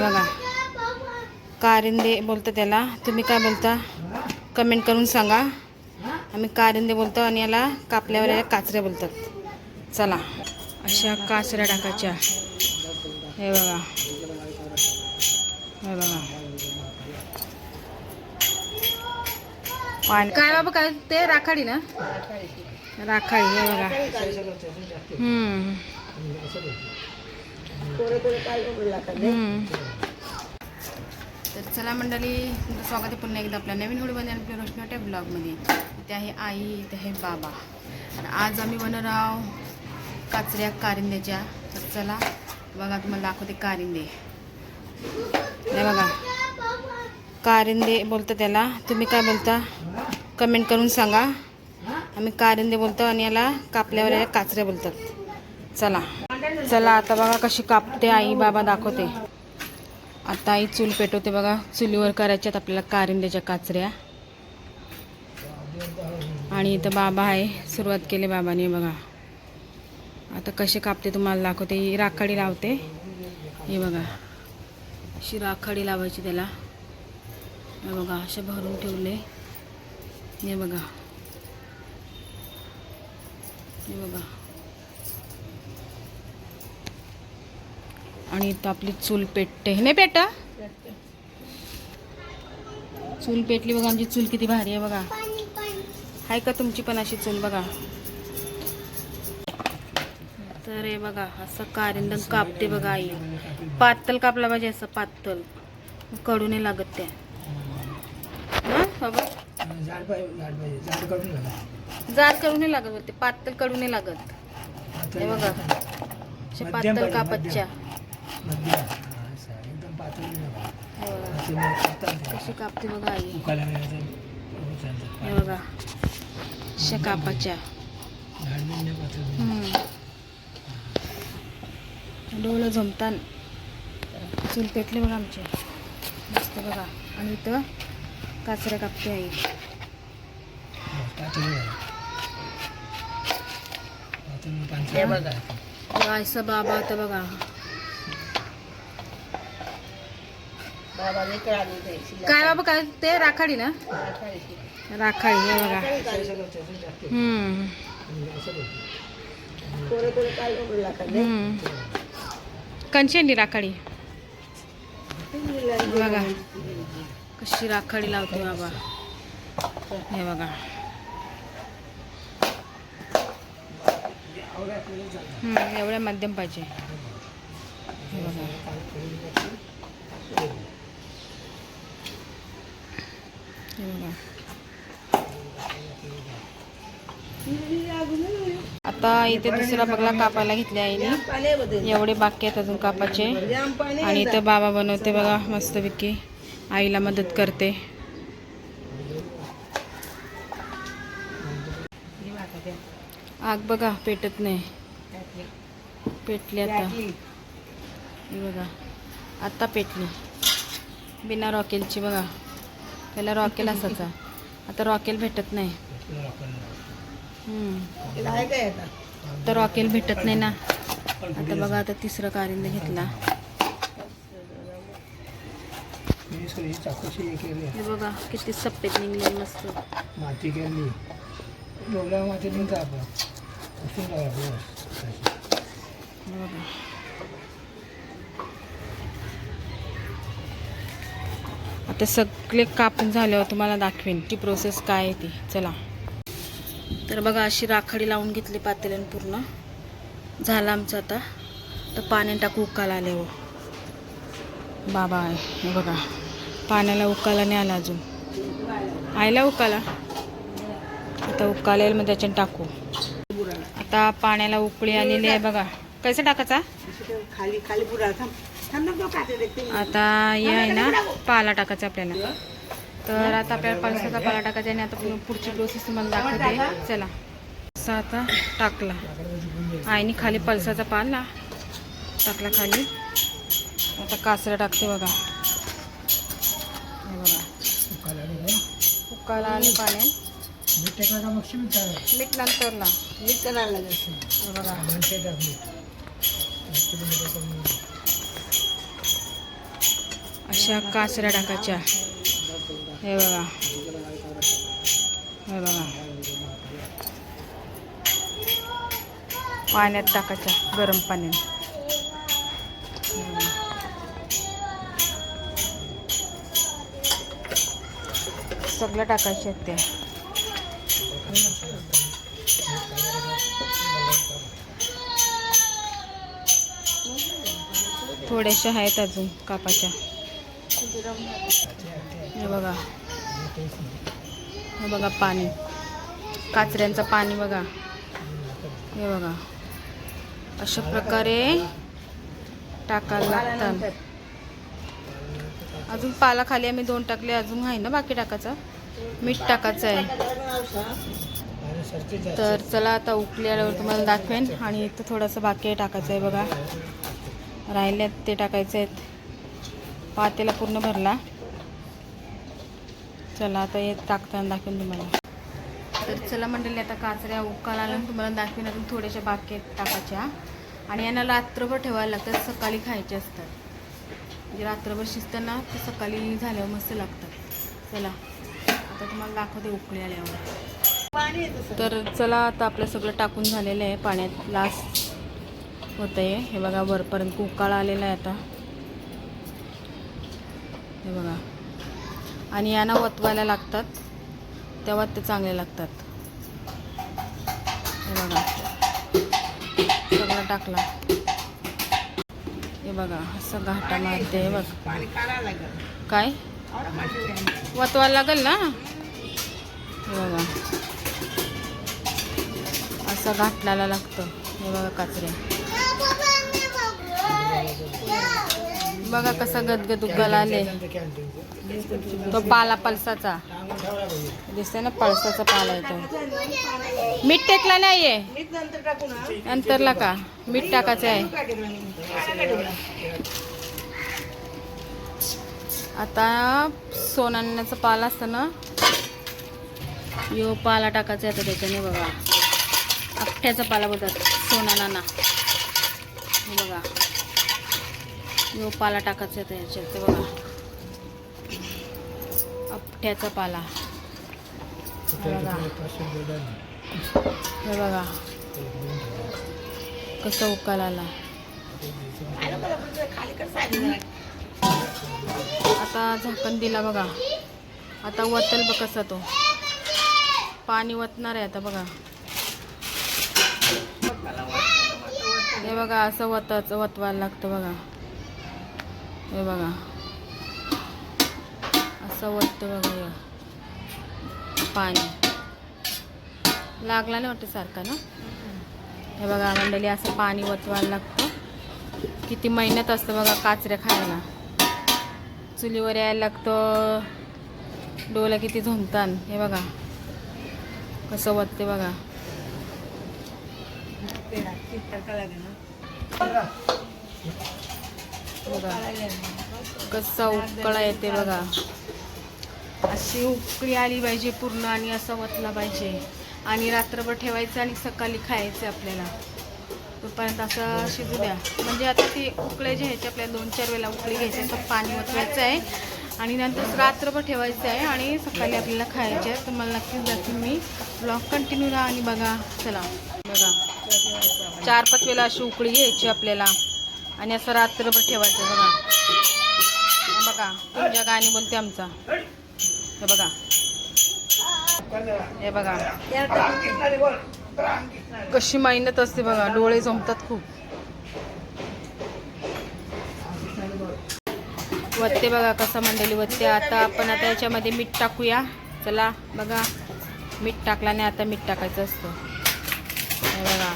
हे बघा. कारिंदे बोलतो त्याला. तुम्ही काय बोलता? कमेंट करून सांगा. आम्ही कारिंदे बोलतो आणि याला कापल्यावर याला काचऱ्या बोलतात. चला अशा काचऱ्या टाकायच्या. हे बघा. हे बघा. काय बाबा काय ते राखाडी ना? राखाडी हे बघा. हम्म. तर चला मंडळी तुमचं स्वागत आहे पुन्हा एकदा आपल्या नवीन व्हिडिओमध्ये आणि आपल्या रोशनी वाट्या ब्लॉगमध्ये. इथे आहे आई इथे आहे बाबा. आज आम्ही बनवणार आहो काचऱ्या कारिंद्याच्या. तर चला बघा तुम्हाला दाखवते कारिंदे. नाही बघा. कारिंदे बोलतो त्याला. तुम्ही काय बोलता? कमेंट करून सांगा. आम्ही कारिंदे बोलतो आणि याला कापल्यावर याला काचऱ्या बोलतात. चला. चला आता बघा कशी कापते आई बाबा दाखवते. आता आई चूल पेटवते बघा. चुलीवर करायच्यात आपल्याला कारिंद्याच्या काचऱ्या. आणि इथं बाबा आहे सुरुवात केली बाबाने बघा. आता कसे कापते तुम्हाला दाखवते. ही राखाडी लावते. हे बघा. अशी राखाडी लावायची त्याला. हे बघा असे भरून ठेवले. हे बघा. हे बघा. आणि इथं आपली चूल पेटते नाही पेटा चूल पेटली बघा आमची चूल किती भारी आहे बघा. आहे का तुमची पण अशी चूल बघा. तर हे बघा असं कारिंदन कापते बघा आई. पातळ कापला पाहिजे असं पातळ. कडू नाही लागत त्या बाबा? जाड कडू नाही लागत ते पातळ कडू नाही लागत. हे बघा असे पातळ कापतच्या. एकदम पातळ. कशी कापते बघा आई हो, बघा अशा कापाच्या. डोळं झोमतान चूल पेटले बघा आमचे मस्त बघा आणि इथं काचऱ्या कापते आई. बघा असं बाबा आता बघा काय बाबा काय ते राखाडी ना? राखाडी हे बघा. असं करतो, असं जास्त. हम्म असं करतो. हम्म. कंची आणली राखाडी. बघा कशी राखाडी लावते बाबा. हे बघा. एवढ्या मध्यम पाहिजे. हे बघा हे बघा आता इथे दुसरा बगला कापायला घेतले आईने. एवढे बाकी आहेत अजून कापाचे. आणि इथं बाबा बनवते बघा मस्तपैकी. आईला मदत करते. आग बघा पेटत नाही. पेटली आता. बघा आता पेटली. बिना रॉकेलची बघा. पहिला रॉकेल असायचा. आता रॉकेल भेटत नाही. तर रॉकेल भेटत नाही ना. आता बघा आता तिसरं कारिंद घेतला. बघा किती सप्पेत निघले मस्त. माती डोला माती बघा. आता सगळे कापून झाल्यावर तुम्हाला दाखवेन ती प्रोसेस काय आहे ती. चला. तर बघा अशी राखाडी लावून घेतली पातेल्यान पूर्ण. झालं आमचं आता. तर पाण्यात टाकू उकाला आले हो बाबा आहे बघा. पाण्याला उकाला नाही आला अजून. आयला उकाला? आता उकाला येईल मग त्याच्यात टाकू. आता पाण्याला उकळी आलेली आहे बघा. कसं टाकायचा? खाली खाली बुरा ना. आता हे आहे ना पाला टाकायचा आपल्याला. तर आता आपल्याला पळसाचा पाला टाकायचा आणि आता पुढे- पुढची प्रोसेस तुम्हाला दाखवते. चला. असा आता टाकला. आईने खाली पळसाचा पाला टाकला खाली. आता कासरा टाकते बघा. हे बघा. उकाला ना. आणि पाण्यात. मीठ शिमीट टाकायचं. मीठ करायला बघा. अशा काचऱ्या टाकायच्या. हे बघा. हे बघा. पाण्यात टाकायच्या गरम पाण्यात सगळं टाकायचे आहेत ते. थोड्याशा आहेत अजून कापाच्या हे बघा. हे बघा पाणी. काचऱ्यांचं पाणी बघा. हे बघा. अशा प्रकारे टाकायला लागतात अजून पाला खाली आम्ही दोन टाकले अजून आहे ना बाकी टाकायचं? मीठ टाकायचं आहे. तर चला आता उकली आल्यावर तुम्हाला दाखवेन. आणि इथं थोडंसं बाकी टाकायचं आहे बघा. राहिल्यात ते टाकायचे आहेत. पातेला पूर्ण भरला. चला आता हे टाकताना दाखवून तुम्हाला तर चला मंडळी आता काचऱ्या उकाला आल्या तुम्हाला दाखवीन अजून थोड्याशा बाकी आहेत टाकायच्या. आणि यांना रात्रभर ठेवायला लागतात सकाळी खायचे असतात. म्हणजे रात्रभर शिजताना ते सकाळी झाल्यावर मस्त लागतात. चला आता तुम्हाला दाखवते उकळी आल्यावर. तर चला आता आपलं सगळं टाकून झालेलं आहे पाण्यात लास्ट होत आहे हे बघा वरपर्यंत उकाळा आलेला आहे आता. हे बघा. आणि यांना वतवायला लागतात. तेव्हा ते चांगले लागतात. हे बघा. सगळं टाकला. हे बघा असं घाटा मारते. हे बघ. काय? वतवायला लागेल ना? हे बघा. असं घाटलाला लागतं. हे बघा काचऱ्या. बघा कसं गदगद उगाला आले. तो पाला पळसाचा दिसते ना पळसाचा पाला येतो मीठ टेकला नाहीये. आहे अंतरला नंतरला का? मीठ टाकायचं आहे. आता सोनाण्याचा पाला असतं ना यो पाला टाकायचा आहे आता त्याच्याने बघा. अख्ठ्याचा पाला बोलतात सोनाना बघा. यो पाला टाकायचा आहे त्याच्यात ते बघा. अपठ्याचा पाला. हे बघा. हे बघा. कसं उकाल आला. आता झाकण दिला बघा. आता वतल बघ कसा तो. पाणी वतणार आहे आता बघा. हे बघा असं वत वतवायला लागतं बघा. हे बघा. असं वततं बघा हे पाणी. लागला नाही वाटतं सारखा ना? हे बघा मंडळी असं पाणी वतवायला लागतं. किती मेहनत असतं बघा काचऱ्या खायला. चुलीवर यायला लागतं. डोला किती झुमतान. हे बघा. कसं वतते बघा. बघा. कसा उकळा येते बघा. अशी उकळी आली पाहिजे पूर्ण आणि असा वतला पाहिजे. आणि रात्रभर ठेवायचं आणि सकाळी खायचं आपल्याला. तोपर्यंत असं शिजू द्या. म्हणजे आता ती उकळे जे ह्याचे आपल्याला दोन चार वेळेला उकळी घ्यायची तर पाणी ओतवायचं आहे. आणि नंतर रात्रभर ठेवायचं आहे आणि सकाळी आपल्याला खायचे आहे. तर मला नक्कीच दाखवीन मी. ब्लॉग कंटिन्यू राहा आणि बघा. चला. बघा. चार पाच वेळेला अशी उकळी घ्यायची आपल्याला. आणि असं रात्रभर ठेवायचं बघा. बघा तुमच्या गाणी बोलते आमचा. हे बघा. हे बघा. कशी मेहनत असते बघा डोळे जमतात खूप. वत्ते बघा कसं मंडळी वत्ते. आता आपण आता याच्यामध्ये मीठ टाकूया. चला बघा. मीठ टाकला नाही आता मीठ टाकायचं असतं. हे बघा.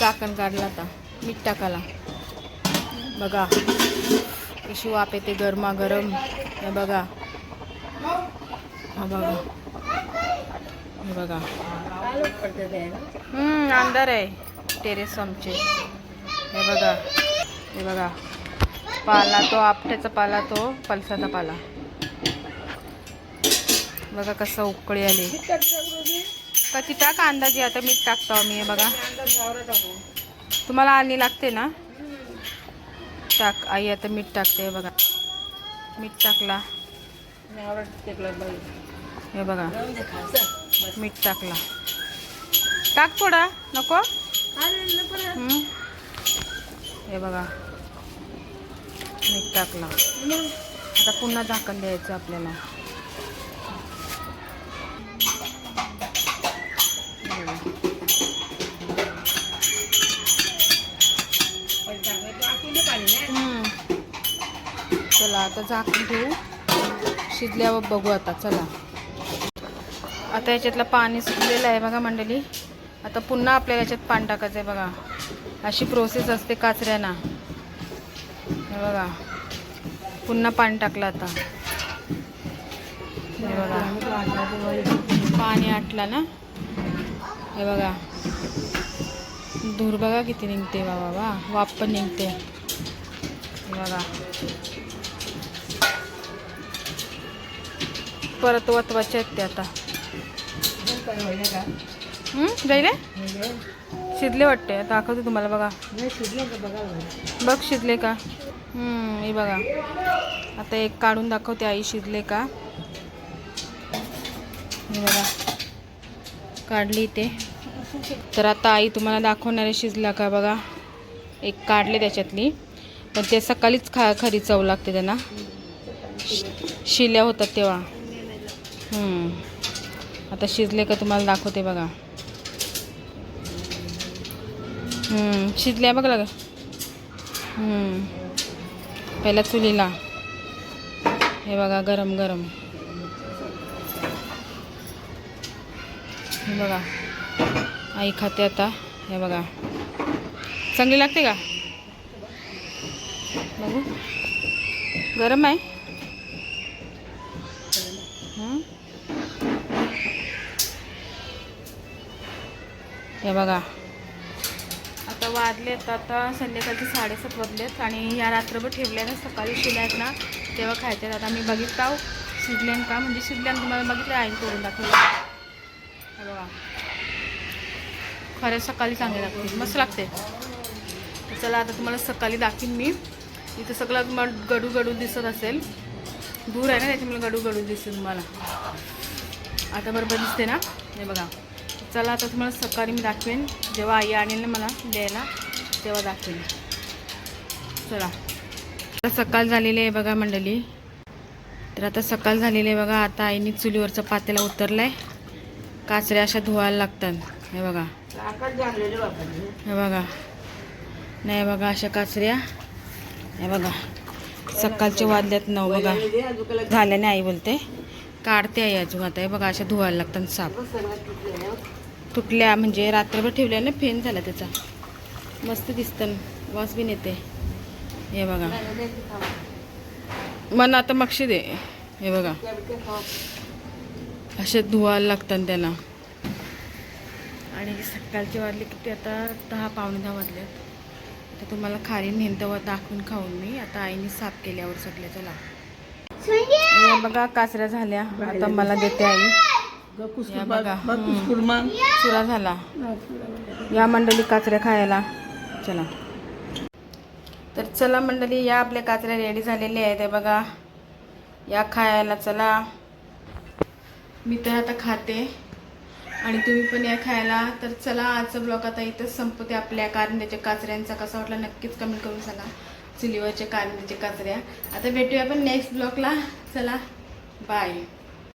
चाकण काढला आता मीठ टाकाला बघा कशी वाप येते गरमागरम. हे बघा. हा बघा. हे बघा. हम्म अंधार आहे. टेरेस आमचे. हे बघा. हे बघा. पाला तो आपट्याचा पाला तो पलसाचा पाला. बघा कसं उकळी आली. कधी टाका अंदाजे आता मीठ टाकतो आम्ही हे बघा. तुम्हाला आली लागते ना? टाक आई आता मीठ टाकते हे बघा. मीठ टाकला. हे बघा. मीठ टाकला. टाक थोडा नको? हे बघा. मीठ टाकला. आता पुन्हा झाकण द्यायचं आपल्याला. आता झाकून ठेवू. शिजल्यावर बघू आता चला. आता याच्यातलं पाणी सुटलेलं आहे बघा मंडळी. आता पुन्हा आपल्याला याच्यात पाणी टाकायचं आहे बघा. अशी प्रोसेस असते काचऱ्यांना. हे बघा. पुन्हा पाणी टाकलं आता. हे बघा. पाणी आटला ना? हे बघा. धूर बघा किती निघते बाबा. वा वाप वाफ पण निघते. बघा. परत वतवाचे आहेत ते आता. जाईले? शिजले वाटते. दाखवते तुम्हाला बघा. बघ शिजले का? हे बघा. आता एक काढून दाखवते आई शिजले का? हे बघा. काढली ते. तर आता आई तुम्हाला दाखवणार आहे शिजला का बघा. एक काढले त्याच्यातली. पण ते सकाळीच खा खरी चव लागते त्यांना. शिल्या होतात तेव्हा. आता शिजले का तुम्हाला दाखवते बघा. शिजल्या बघा लाग. पहिला चुलीला. हे बघा गरम गरम. हे बघा. आई खाते आता. हे बघा. चांगली लागते का? बघू. गरम आहे. हे बघा. आता वाजलेत आता संध्याकाळचे साडेसात वाजलेत आणि या रात्रभर ठेवल्या ना सकाळी शिल्यात ना तेव्हा खायच्यात आता मी बघितलं आहो शिजल्यान का? म्हणजे शिजल्यान तुम्हाला बघितलं आईन करून दाखवलं. हे बघा. खरं सकाळी चांगले लागते. मस्त लागते. चला आता तुम्हाला सकाळी दाखवीन मी. इथं सगळं मग गडू गडू दिसत असेल. दूर आहे ना त्याच्यामुळे गडू गडू दिसते तुम्हाला. आता बरोबर दिसते ना? हे बघा. चला आता तुम्हाला सकाळी मी दाखवेन. जेव्हा आई आणेल ना मला द्यायला तेव्हा दाखवेन. चला. आता सकाळ झालेली आहे बघा मंडळी. तर आता सकाळ झालेली आहे बघा. आता आईने चुलीवरचं पातेला उतरलं आहे काचऱ्या अशा धुवायला लागतात. हे बघा. हे बघा. नाही बघा अशा काचऱ्या. हे बघा. सकाळचे वाजल्यात नऊ बघा. झाल्याने आई बोलते काढते आई अजून आता. हे बघा अशा धुवायला लागतात साप तुटल्या म्हणजे रात्रभर ठेवल्या ना फेन झाला त्याचा. मस्त दिसतं वास बी येते हे बघा. मन आता मक्षी दे. हे बघा. असे धुवायला लागतात त्याला. आणि सकाळचे वाजले किती आता दहा पावणे दहा वाजले तर तुम्हाला खारी नेंतवर दाखवून खाऊन मी. आता आईने साफ केल्यावर सगळ्या चला बघा काचऱ्या झाल्या. आता मला देते आई. या बघा. चुरा झाला. या मंडळी काचऱ्या खायला. चला. तर चला मंडळी या आपल्या काचऱ्या रेडी झालेल्या आहेत. हे बघा. या खायला चला. मी तर आता खाते. आणि तुम्ही पण या खायला. तर चला आजचा ब्लॉग आता इथंच संपते आपल्या कारंद्याच्या काचऱ्यांचा. कसा वाटला नक्कीच कमेंट करून सांगा. चुलीवरच्या कारंद्याच्या काचऱ्या. आता भेटूया आपण नेक्स्ट ब्लॉगला चला. बाय